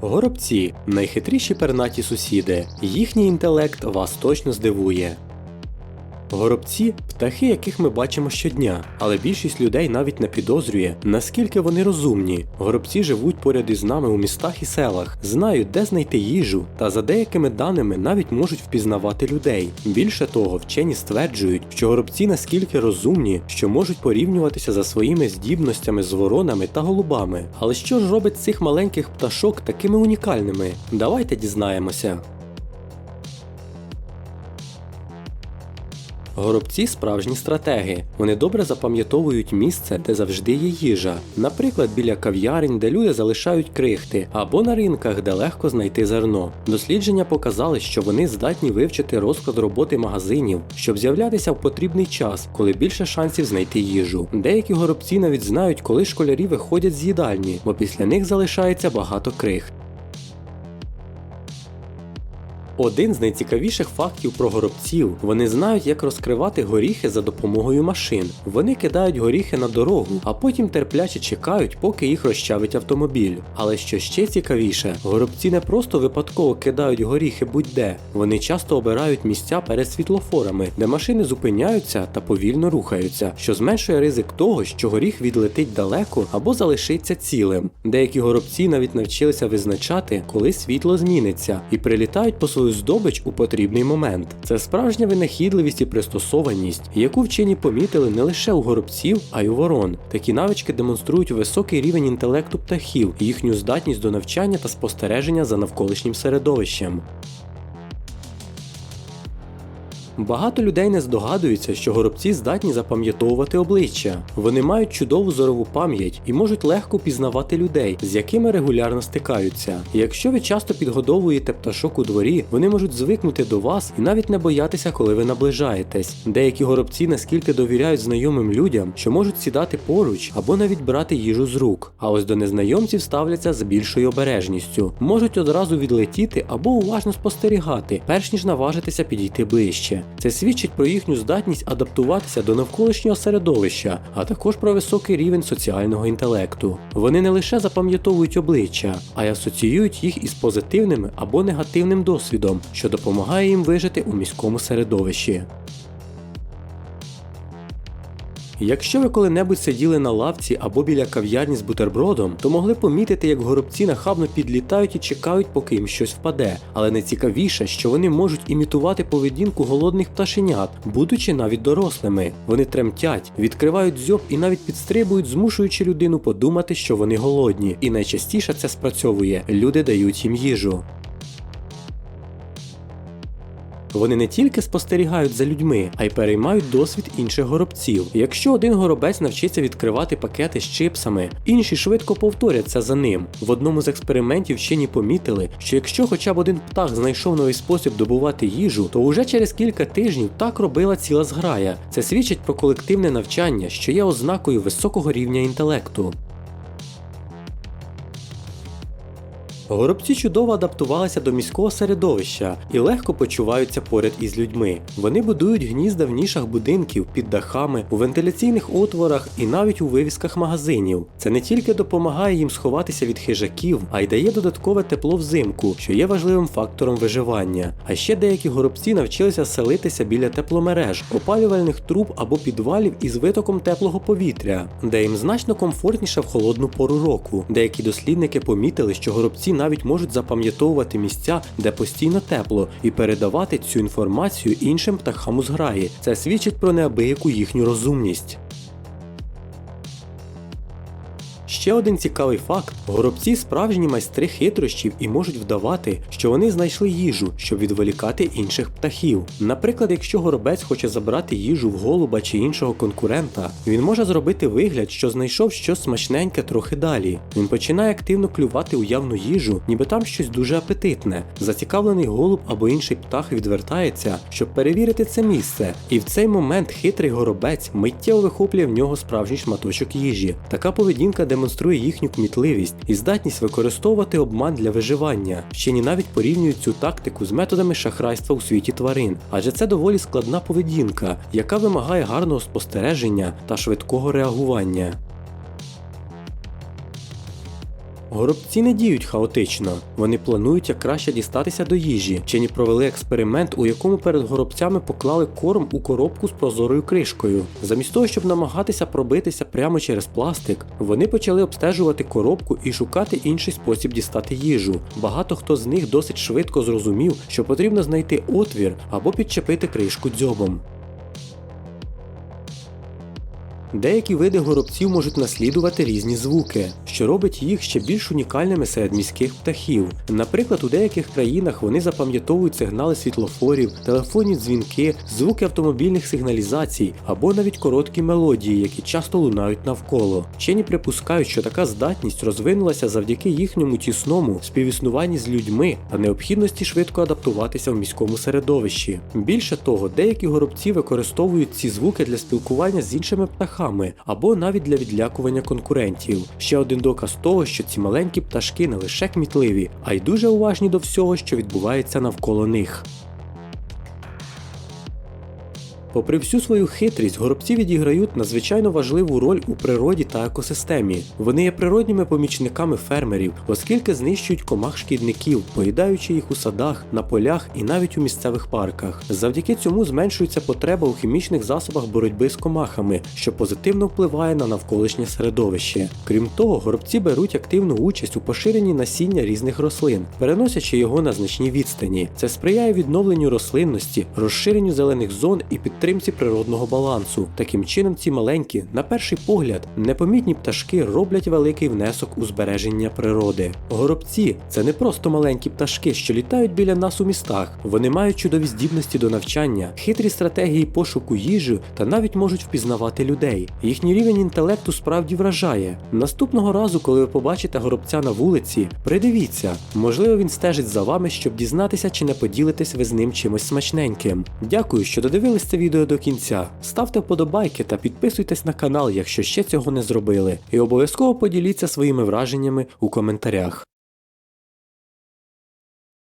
Горобці найхитріші пернаті сусіди. Їхній інтелект вас точно здивує. Горобці птахи, яких ми бачимо щодня, але більшість людей навіть не підозрює, наскільки вони розумні. Горобці живуть поряд із нами у містах і селах, знають, де знайти їжу, та за деякими даними навіть можуть впізнавати людей. Більше того, вчені стверджують, що горобці наскільки розумні, що можуть порівнюватися за своїми здібностями з воронами та голубами. Але що ж робить цих маленьких пташок такими унікальними? Давайте дізнаємося. Горобці справжні стратеги. Вони добре запам'ятовують місце, де завжди є їжа. Наприклад, біля кав'ярень, де люди залишають крихти, або на ринках, де легко знайти зерно. Дослідження показали, що вони здатні вивчити розклад роботи магазинів, щоб з'являтися в потрібний час, коли більше шансів знайти їжу. Деякі горобці навіть знають, коли школярі виходять з їдальні, бо після них залишається багато крихт. Один з найцікавіших фактів про горобців вони знають, як розкривати горіхи за допомогою машин. Вони кидають горіхи на дорогу, а потім терпляче чекають, поки їх розчавить автомобіль. Але що ще цікавіше, горобці не просто випадково кидають горіхи будь-де. Вони часто обирають місця перед світлофорами, де машини зупиняються та повільно рухаються, що зменшує ризик того, що горіх відлетить далеко або залишиться цілим. Деякі горобці навіть навчилися визначати, коли світло зміниться, і прилітають по свою здобич у потрібний момент. Це справжня винахідливість і пристосованість, яку вчені помітили не лише у горобців, а й у ворон. Такі навички демонструють високий рівень інтелекту птахів, їхню здатність до навчання та спостереження за навколишнім середовищем. Багато людей не здогадуються, що горобці здатні запам'ятовувати обличчя. Вони мають чудову зорову пам'ять і можуть легко пізнавати людей, з якими регулярно стикаються. Якщо ви часто підгодовуєте пташок у дворі, вони можуть звикнути до вас і навіть не боятися, коли ви наближаєтесь. Деякі горобці наскільки довіряють знайомим людям, що можуть сідати поруч або навіть брати їжу з рук. А ось до незнайомців ставляться з більшою обережністю, можуть одразу відлетіти або уважно спостерігати, перш ніж наважитися підійти ближче. Це свідчить про їхню здатність адаптуватися до навколишнього середовища, а також про високий рівень соціального інтелекту. Вони не лише запам'ятовують обличчя, а й асоціюють їх із позитивним або негативним досвідом, що допомагає їм вижити у міському середовищі. Якщо ви коли-небудь сиділи на лавці або біля кав'ярні з бутербродом, то могли помітити, як горобці нахабно підлітають і чекають, поки їм щось впаде. Але найцікавіше, що вони можуть імітувати поведінку голодних пташенят, будучи навіть дорослими. Вони тремтять, відкривають дзьоб і навіть підстрибують, змушуючи людину подумати, що вони голодні. І найчастіше це спрацьовує. Люди дають їм їжу. Вони не тільки спостерігають за людьми, а й переймають досвід інших горобців. Якщо один горобець навчиться відкривати пакети з чипсами, інші швидко повторять це за ним. В одному з експериментів вчені помітили, що якщо хоча б один птах знайшов новий спосіб добувати їжу, то уже через кілька тижнів так робила ціла зграя. Це свідчить про колективне навчання, що є ознакою високого рівня інтелекту. Горобці чудово адаптувалися до міського середовища і легко почуваються поряд із людьми. Вони будують гнізда в нішах будинків, під дахами, у вентиляційних отворах і навіть у вивісках магазинів. Це не тільки допомагає їм сховатися від хижаків, а й дає додаткове тепло взимку, що є важливим фактором виживання. А ще деякі горобці навчилися селитися біля тепломереж, опалювальних труб або підвалів із витоком теплого повітря, де їм значно комфортніше в холодну пору року. Деякі дослідники помітили, що горобці навіть можуть запам'ятовувати місця, де постійно тепло, і передавати цю інформацію іншим птахам у зграї. Це свідчить про неабияку їхню розумність. Ще один цікавий факт: горобці справжні майстри хитрощів і можуть вдавати, що вони знайшли їжу, щоб відволікати інших птахів. Наприклад, якщо горобець хоче забрати їжу в голуба чи іншого конкурента, він може зробити вигляд, що знайшов щось смачненьке трохи далі. Він починає активно клювати уявну їжу, ніби там щось дуже апетитне. Зацікавлений голуб або інший птах відвертається, щоб перевірити це місце. І в цей момент хитрий горобець миттєво вихоплює в нього справжній шматочок їжі. Така поведінка демонструє їхню кмітливість і здатність використовувати обман для виживання. Вчені навіть порівнюють цю тактику з методами шахрайства у світі тварин, адже це доволі складна поведінка, яка вимагає гарного спостереження та швидкого реагування. Горобці не діють хаотично, вони планують як краще дістатися до їжі. Вчені провели експеримент, у якому перед горобцями поклали корм у коробку з прозорою кришкою. Замість того, щоб намагатися пробитися прямо через пластик, вони почали обстежувати коробку і шукати інший спосіб дістати їжу. Багато хто з них досить швидко зрозумів, що потрібно знайти отвір або підчепити кришку дзьобом. Деякі види горобців можуть наслідувати різні звуки, що робить їх ще більш унікальними серед міських птахів. Наприклад, у деяких країнах вони запам'ятовують сигнали світлофорів, телефонні дзвінки, звуки автомобільних сигналізацій або навіть короткі мелодії, які часто лунають навколо. Вчені припускають, що така здатність розвинулася завдяки їхньому тісному співіснуванні з людьми та необхідності швидко адаптуватися в міському середовищі. Більше того, деякі горобці використовують ці звуки для спілкування з іншими птахами або навіть для відлякування конкурентів. Ще один доказ того, що ці маленькі пташки не лише кмітливі, а й дуже уважні до всього, що відбувається навколо них. Попри всю свою хитрість, горобці відіграють надзвичайно важливу роль у природі та екосистемі. Вони є природніми помічниками фермерів, оскільки знищують комах шкідників, поїдаючи їх у садах, на полях і навіть у місцевих парках. Завдяки цьому зменшується потреба у хімічних засобах боротьби з комахами, що позитивно впливає на навколишнє середовище. Крім того, горобці беруть активну участь у поширенні насіння різних рослин, переносячи його на значні відстані. Це сприяє відновленню рослинності, розширенню зелених зон і підтримці природного балансу. Таким чином, ці маленькі, на перший погляд, непомітні пташки роблять великий внесок у збереження природи. Горобці це не просто маленькі пташки, що літають біля нас у містах. Вони мають чудові здібності до навчання, хитрі стратегії пошуку їжі та навіть можуть впізнавати людей. Їхній рівень інтелекту справді вражає. Наступного разу, коли ви побачите горобця на вулиці, придивіться, можливо, він стежить за вами, щоб дізнатися, чи не поділитесь ви з ним чимось смачненьким. Дякую, що додивились це відео до кінця. Ставте вподобайки та підписуйтесь на канал, якщо ще цього не зробили. І обов'язково поділіться своїми враженнями у коментарях.